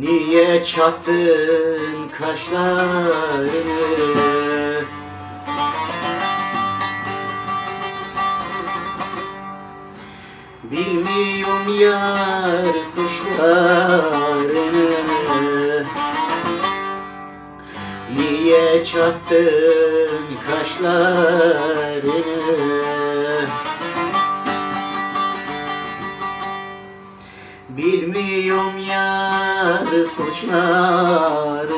Niye çattın kaşlarını? Bilmiyorum yar suçlarını. Niye çattın kaşlarını yar suçlarını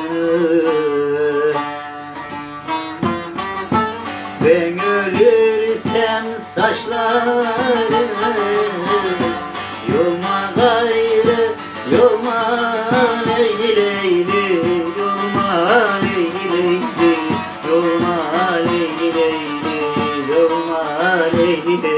Ben ölürsem saçlarını Yolma gayrı, yolma leyli leyli Yolma leyli leyli, yolma leyli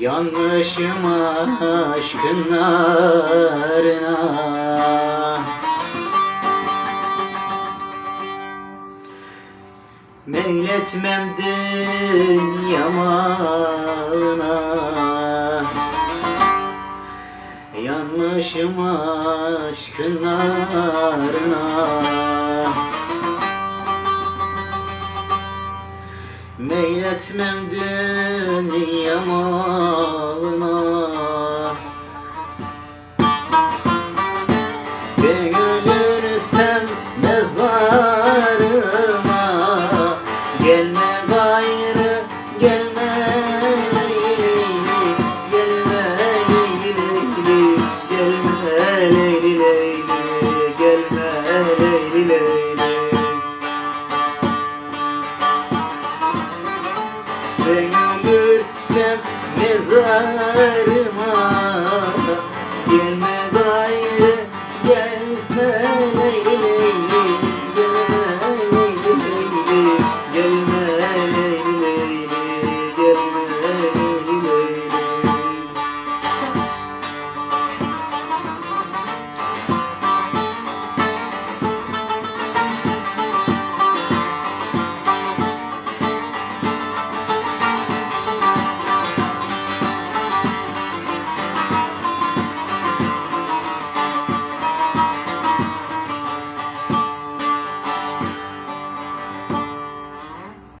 Yanlışım aşkın narına. Meyletmem dünya malına. Yanlışım aşkın narına. Meyletmem dünya